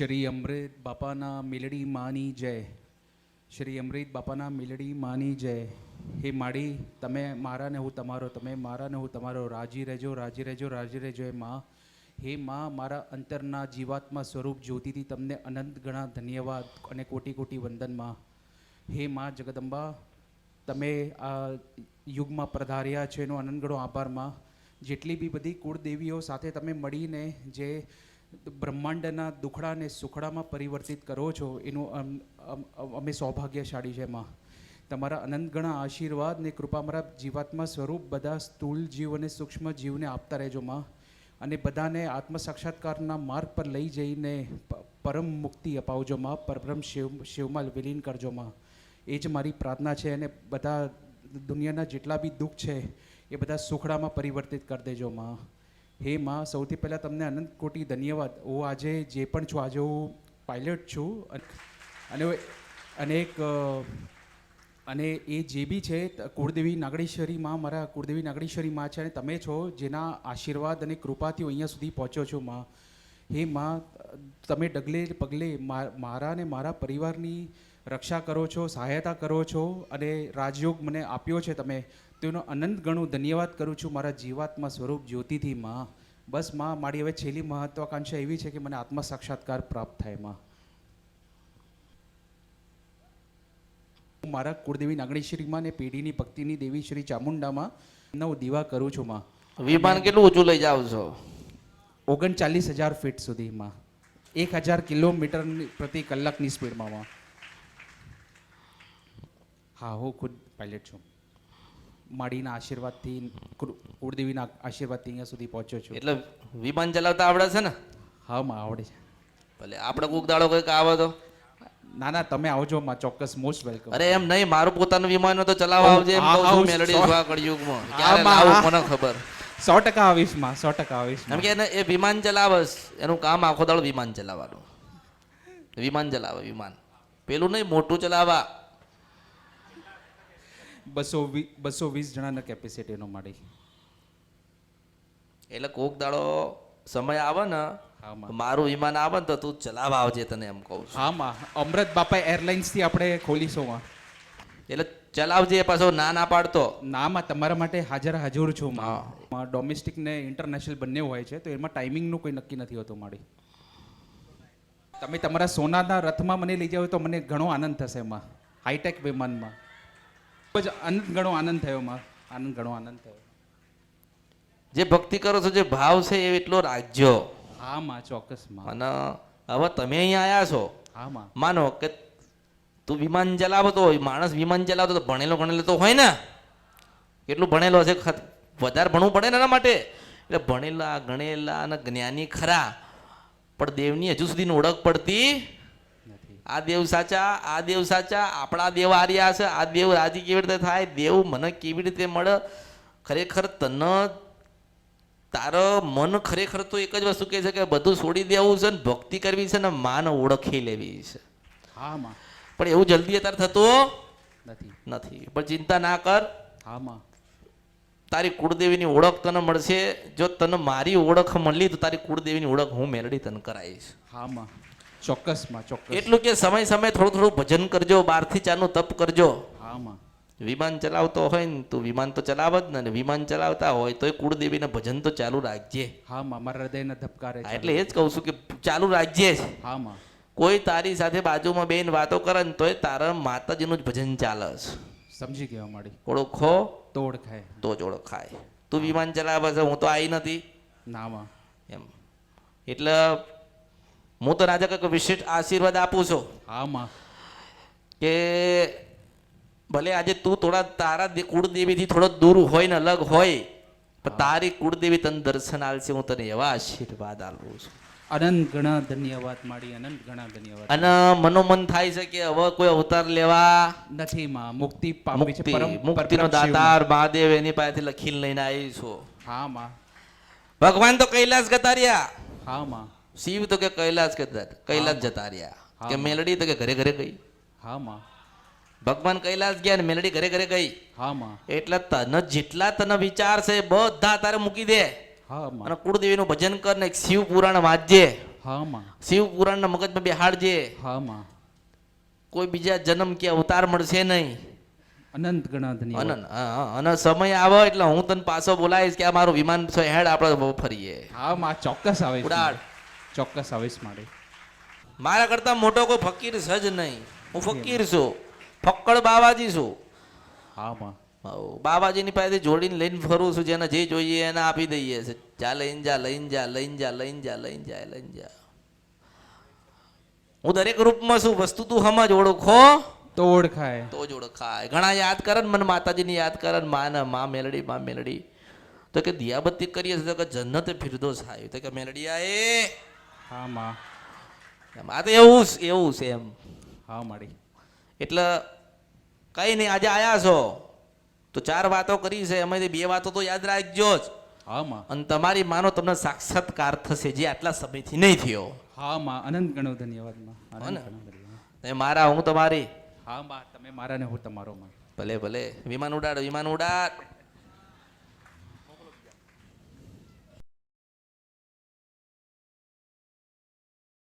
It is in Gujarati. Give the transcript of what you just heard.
શ્રી અમૃત બાપાના મેલડી માની જય શ્રી અમૃત બાપાના મેલડી માની જય હે માડી તમે મારા ને હું તમારો તમે મારા ને હું તમારો રાજી રહેજો રાજી રહેજો રાજી રહેજો હે માં હે માં મારા અંતરના જીવાત્મા સ્વરૂપ જ્યોતિથી તમને અનંત ગણા ધન્યવાદ અને કોટી કોટી વંદનમાં હે માં જગદંબા તમે આ યુગમાં પધાર્યા છે એનો અનંત ગણો આભારમાં જેટલી બી બધી કુળદેવીઓ સાથે તમે મળીને જે બ્રહ્માંડના દુખડાને સુખડામાં પરિવર્તિત કરો છો, એનું અમ- સૌભાગ્યશાળી છે માં. તમારા અનંતગણા આશીર્વાદ ને કૃપા મારા જીવાત્મા સ્વરૂપ બધા સ્થૂળ જીવ અને સૂક્ષ્મ જીવને આપતા રહેજો માં. અને બધાને આત્મ સાક્ષાત્કારના માર્ગ પર લઈ જઈને પરમ મુક્તિ અપાવજો માં, પરબ્રહ્મ શિવ, શિવમાં વિલીન કરજો માં. એ જ મારી પ્રાર્થના છે અને બધા દુનિયાના જેટલા બી દુઃખ છે, એ બધા સુખડામાં પરિવર્તિત કરી દેજો માં. હે માં, સૌથી પહેલાં તમને અનંત કોટી ધન્યવાદ. હું આજે જે પણ છું, આજે હું પાયલટ છું અને અને એક અને એ જે બી છે કુળદેવી નાગડેશ્વરી માં, મારા કુળદેવી નાગડેશ્વરી માં છે અને તમે છો જેના આશીર્વાદ અને કૃપાથી અહીંયા સુધી પહોંચ્યો છું, માં. હે માં તમે ડગલે પગલે મારા અને મારા પરિવારની રક્ષા કરો છો સહાયતા કરો છો અને રાજયોગ મને આપ્યો છે તમે. તેનો અનંત ગણું ધન્યવાદ કરું છું મારા જીવાત્મા સ્વરૂપ જ્યોતિથી માં. બસમાં મારી હવે છેલ્લી મહત્વાકાંક્ષા એવી છે કે મને આત્મ સાક્ષાત્કાર પ્રાપ્ત થાયમાં. હું મારા કુળદેવી નાગણીશ્રીમાં ને પેઢીની ભક્તિની દેવી શ્રી ચામુંડામાં નવ દીવા કરું છું માં. વિમાન કેટલું ઊંચું લઈ જાવ છો? ઓગણચાલીસ હજાર ફીટ સુધીમાં એક હજાર કિલોમીટર પ્રતિ કલાકની સ્પીડમાં માં. હા હું ખુદ પાયલટ છું. માડીના આશીર્વાદથી કુળદેવીના આશીર્વાદથી અહીંયા સુધી પહોંચ્યો છું. એટલે વિમાન ચલાવતા આવડે છે ને? હા માં આવડે છે. ભલે આપણે કોક દાડો કંઈક આવે તો. ના ના તમે આવજો માં ચોક્કસ મોસ્ટ વેલકમ અરે એમ નહીં મારું પોતાનું વિમાન તો ચલાવવા આવજે એમ કહું છું મેલડી જોવા કળિયુગમાં ક્યારે આવું મને ખબર. સો ટકા આવીશમાં સો ટકા આવીશ કેમ. કે એને એ વિમાન ચલાવસ એનું કામ આખો દાડો વિમાન ચલાવવાનું. વિમાન ચલાવે વિમાન. પેલું નહીં મોટું ચલાવવા. બસો વી બસો વીસ જણાના કેપેસિટીનો મળી એટલે કોક દાડો સમય આવે ને મારું વિમાન આવે ને તો તું ચલાવવા આવજે તને એમ કહું છું. હા માં. અમૃત બાપા એરલાઇન્સથી આપણે ખોલીશું માં. એટલે ચલાવજે પાછો ના ના પાડતો. ના માં તમારા માટે હાજર હાજર છું માં. ડોમેસ્ટિક ને ઇન્ટરનેશનલ બંને હોય છે તો એમાં ટાઈમિંગનું કોઈ નક્કી નથી હોતું મારી. તમે તમારા સોનાના રથમાં મને લઈ જાઓ તો મને ઘણો આનંદ થશે એમાં હાઈટેક વિમાનમાં. ખૂબ જ ઘણો આનંદ થયો મારો. આનંદ ઘણો આનંદ થયો. જે ભક્તિ કરો છો જે ભાવ છે એ એટલો રાખજો હા માં ચોક્કસમાં. અને હવે તમે અહીંયા આવ્યા છો. હા માં. માનો કે તું વિમાન ચલાવતો હોય માણસ વિમાન ચલાવતો તો ભણેલો ગણેલો તો હોય ને. કેટલું ભણેલો હશે વધારે ભણવું પડે ને એના માટે. એટલે ભણેલા ગણેલા અને જ્ઞાની ખરા. પણ દેવની હજુ સુધીની ઓળખ પડતી આ દેવ સાચા આ દેવ સાચા આપણા દેવ આર્યા છે આ દેવ રાજી કેવી રીતે થાય? દેવ મને કેવી રીતે મળે? ખરેખર તને તારો મન ખરેખર તો એક જ વસ્તુ કહે છે કે બધું છોડી દેવું છે ને ભક્તિ કરવી છે ને માન ઓળખી લેવી છે. હા માં. પણ એવું જલ્દી અત્યારે થતું નથી. નથી. પણ ચિંતા ના કર. હા માં. તારી કુળદેવીની ઓળખ તને મળશે. જો તને મારી ઓળખ મળી તો તારી કુળદેવીની ઓળખ હું મેળવી તને કરાવીશ. હા માં. ચોક્કસમાં ચોક્કસ. એટલું કે સમય સમય થોડું થોડું ભજન કરજો બારથી ચાનું તપ કરજો. હામાં. વિમાન ચલાવતો હોય ને તું વિમાન તો ચલાવ જ ને વિમાન ચલાવતા હોય તોય કુળદેવીને ભજન તો ચાલુ રાખજે. હા માં મારા હૃદયના ધબકારે એટલે એ જ કહું છું કે ચાલુ રાખજે. જ. હા માં કોઈ તારી સાથે બાજુમાં બેન વાતો કરે ને તોય તારા માતાજીનું જ ભજન ચાલે છે. સમજી ગયો મારી ઓળખો તો ઓળખાય તો જ ઓળખાય. તું વિમાન ચલાવે છે હું તો આવી નથી. ના માં. એમ. એટલે હું તો રાજા કંઈક વિશિષ્ટ આશીર્વાદ આપું છું. હા માં કે ભલે આજે તું થોડા તારા કુળદેવીથી થોડો દૂર હોય ને અલગ હોય પણ તારી કુળદેવી તને દર્શન આલશે હું તને એવા આશીર્વાદ આપું છું. અનંત ઘણા ધન્યવાદ માડી અનંત ઘણા ધન્યવાદ. અને મનોમન થાય છે કે હવે કોઈ અવતાર લેવા નથી માં મુક્તિ પામી છે પરમ મુક્તિનો દાતાર મહાદેવ એની પાસેથી લખીને લઈને આવી છું. હા માં. ભગવાન તો કૈલાસ ગતા રહ્યા હા માં. શિવ તો કે કૈલાસ કે કૈલાસ જતા રહ્યા કે મેલડી તો કે ઘરે ઘરે ગઈ. હા માં. ભગવાન કૈલાસ ગયા ને મેલડી ઘરે ઘરે ગઈ. હા માં. એટલે તને જેટલા તને વિચાર છે બધા તારે મૂકી દે. હા માં. અને કુળદેવીનું ભજન કર ને શિવ પુરાણ વાંચજે. હા માં. શિવ પુરાણના મગજમાં બેહાડજે. હા માં. કોઈ બીજા જન્મ કે અવતાર મળશે નહીં. અનંત ગણા અનંત. અને સમય આવે એટલે હું તને પાછો બોલાવીશ કે આ મારું વિમાન હેડ આપણે ફરીએ. હા માં ચોક્કસ આવે ઉડાડ. ચોક્કસ આવીશ મારે. મારા કરતા મોટો કોઈ ફકીર સજ નહીં. હું ફકીર છું. ફક્કડ બાવાજી છું. હા માં. બાબાજીની પાસેથી જોડીને લઈને ફરું છું જેને જે જોઈએ એને આપી દઈએ છે. જા લઈને જા લઈને જા લઈને જા લઈને જા લઈને જા લઈને જા. હું દરેક રૂપમાં છું વસ્તુ તું સમજ ઓળખો તો ઓળખાય. તો જ ઓળખાય. ઘણા યાદ કરે ને મને માતાજીની યાદ કરે ને માં ને માં મેલડી માં મેલડી. તો કે દિયાબત્તી કરીએ તો કે જન્નત ફિરદોસ થાય તો કે મેલડી આ એ હા માં. આ તો એવું એવું છે એમ. હા મારી એટલે કઈ નહીં આજે આયા છો. તો ચાર વાતો કરી છે એમાંથી બે વાતો તો યાદ રાખજો જ. હા માં. અને તમારી માનો તમને સાક્ષાત્કાર થશે જે આટલા સમયથી નહીં થયો. હા માં. અનંત ગણો ધન્યવાદમાં. મારા હું તમારી. હા માં. તમે મારા ને હું તમારો માં. ભલે ભલે. વિમાન ઉડાડ વિમાન ઉડાડ.